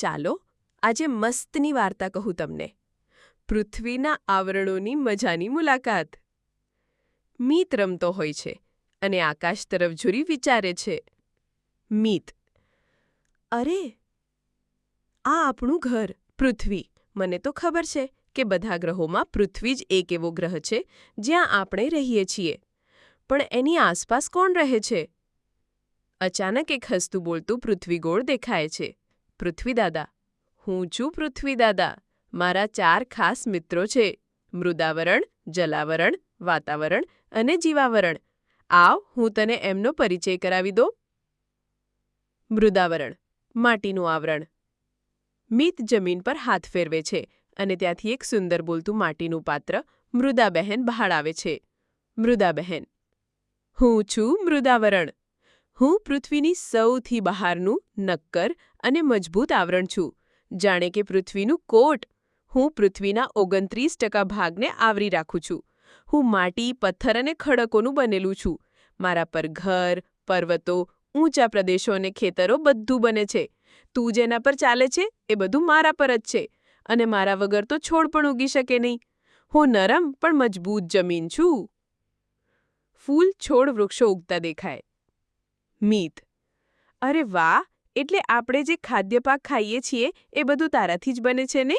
ચાલો આજે મસ્તની વાર્તા કહું તમને. પૃથ્વીના આવરણોની મજાની મુલાકાત. મીત રમતો હોય છે અને આકાશ તરફ ઝૂરી વિચારે છે. મીત. અરે! આ આપણું ઘર, પૃથ્વી. મને તો ખબર છે કે બધા ગ્રહોમાં પૃથ્વી જ એક એવો ગ્રહ છે જ્યાં આપણે રહીએ છીએ. પણ એની આસપાસ કોણ રહે છે? અચાનક એક હસતું બોલતું પૃથ્વી ગોળ દેખાય છે. પૃથ્વી દાદા હું છું પૃથ્વીદાદા. મારા ચાર ખાસ મિત્રો છે. મૃદાવરણ, જલાવરણ, વાતાવરણ અને જીવાવરણ. આવ, હું તને એમનો પરિચય કરાવી દો. મૃદાવરણ, માટીનું આવરણ. મિત જમીન પર હાથ ફેરવે છે અને ત્યાંથી એક સુંદર બોલતું માટીનું પાત્ર મૃદાબહેન બહાર આવે છે. મૃદાબહેન, હું છું મૃદાવરણ. હું પૃથ્વીની સૌથી બહારનું, નક્કર અને મજબૂત આવરણ છું. જાણે કે પૃથ્વીનું કોટ. હું પૃથ્વીના ઓગણત્રીસ ટકા ભાગને આવરી રાખું છું. હું માટી, પથ્થર અને ખડકોનું બનેલું છું. મારા પર ઘર, પર્વતો, ઊંચા પ્રદેશો અને ખેતરો બધું બને છે. તું જેના પર ચાલે છે એ બધું મારા પર જ છે. અને મારા વગર તો છોડ પણ ઉગી શકે નહીં. હું નરમ પણ મજબૂત જમીન છું. ફૂલ છોડ વૃક્ષો ઉગતા દેખાય. મીત. અરે વાહ, એટલે આપણે જે ખાદ્યપાક ખાઈએ છીએ એ બધું તારાથી જ બને છે ને?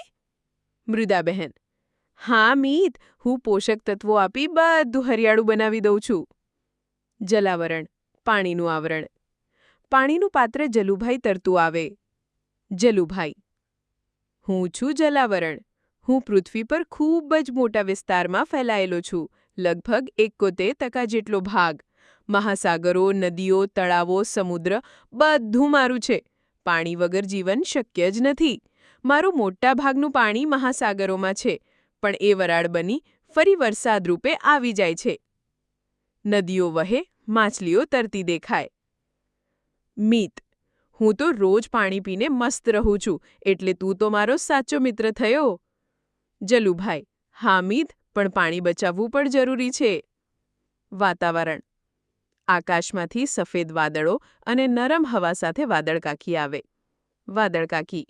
મૃદાબહેન. હા, મીત, હું પોષક તત્વો આપી બધું હરિયાળું બનાવી દઉં છું. જલાવરણ, પાણીનું આવરણ. પાણીનું પાત્ર જલુભાઈ તરતું આવે. જલુભાઈ. હું છું જલાવરણ. હું પૃથ્વી પર ખૂબ જ મોટા વિસ્તારમાં ફેલાયેલો છું. લગભગ એકોતેર ટકા જેટલો ભાગ. મહાસાગરો, નદીઓ, તળાવો, સમુદ્ર બધું મારું છે. પાણી વગર જીવન શક્ય જ નથી. મારું મોટાભાગનું પાણી મહાસાગરોમાં છે, પણ એ વરાળ બની ફરી વરસાદ રૂપે આવી જાય છે. નદીઓ વહે, માછલીઓ તરતી દેખાય. મીત. હું તો રોજ પાણી પીને મસ્ત રહું છું, એટલે તું તો મારો સાચો મિત્ર થયો. જલુભાઈ. હા મીત, પણ પાણી બચાવવું પણ જરૂરી છે. વાતાવરણ. આકાશમાંથી સફેદ વાદળો અને નરમ હવા સાથે વાદળકાકી આવે. વાદળકાકી.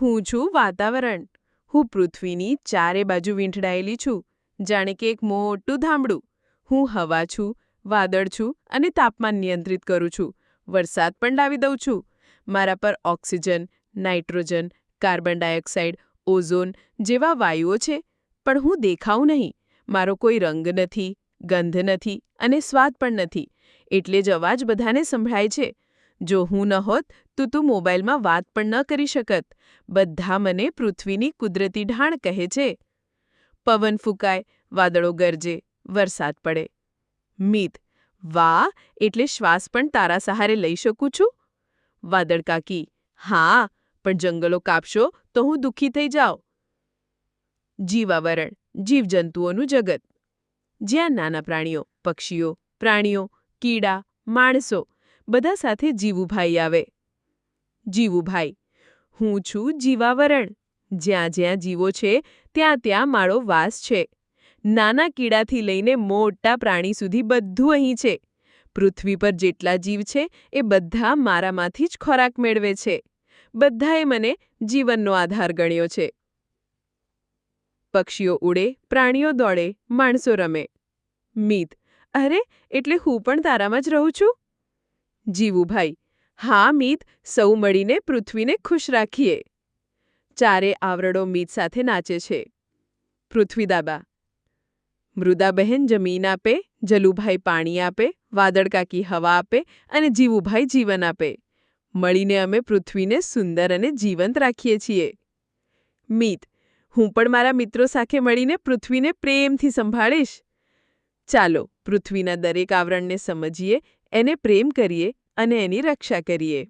હું છું વાતાવરણ. હું પૃથ્વીની ચારે બાજુ વીંઠડાયેલી છું. જાણે કે એક મોટું ધામડું હું હવા છું, વાદળ છું અને તાપમાન નિયંત્રિત કરું છું. વરસાદ પણ લાવી દઉં છું. મારા પર oxygen, nitrogen, carbon dioxide, ozone જેવા વાયુઓ છે. પણ હું દેખાઉં નહીં. મારો કોઈ રંગ નથી, ગંધ નથી અને સ્વાદ પણ નથી. એટલે જ અવાજ બધાને સંભળાય છે. જો હું ન હોત, તો તું મોબાઈલમાં વાત પણ ન કરી શકત. બધા મને પૃથ્વીની કુદરતી ઢાણ કહે છે. પવન ફૂંકાય, વાદળો ગરજે, વરસાદ પડે. મિત, વાહ, એટલે શ્વાસ પણ તારા સહારે લઈ શકું છું? વાદળ કાકી, હા, પણ જંગલો કાપશો તો હું દુઃખી થઈ જાઉં. જીવાવરણ, જીવજંતુઓનું જગત. જ્યાં નાના પ્રાણીઓ, પક્ષીઓ, પ્રાણીઓ કીડા, માણસો, બધા સાથે જીવુભાઈ આવે. જીવુભાઈ, હું છું જીવાવરણ. જ્યાં જ્યાં જીવો છે, ત્યાં ત્યાં મારો વાસ છે. નાના કીડાથી લઈને મોટા પ્રાણી સુધી બધું અહીં છે. પૃથ્વી પર જેટલા જીવ છે, એ બધા મારામાંથી જ ખોરાક મેળવે છે. બધાએ મને જીવનનો આધાર ગણ્યો છે. પક્ષીઓ ઉડે, પ્રાણીઓ દોડે, માણસો રમે. મિત અરે, એટલે હું પણ તારામાં જ રહું છું? જીવુભાઈ, હા મીત, સૌ મળીને પૃથ્વીને ખુશ રાખીએ. ચારે આવરડો મીત સાથે નાચે છે. પૃથ્વીદાબા મૃદાબહેન જમીન આપે, જલુભાઈ પાણી આપે વાદળકાકી હવા આપે અને જીવુભાઈ જીવન આપે. મળીને અમે પૃથ્વીને સુંદર અને જીવંત રાખીએ છીએ. મીત, હું પણ મારા મિત્રો સાથે મળીને પૃથ્વીને પ્રેમથી સંભાળીશ. ચાલો પૃથ્વીના દરેક આવરણને સમજીએ એને પ્રેમ કરીએ અને એની રક્ષા કરીએ.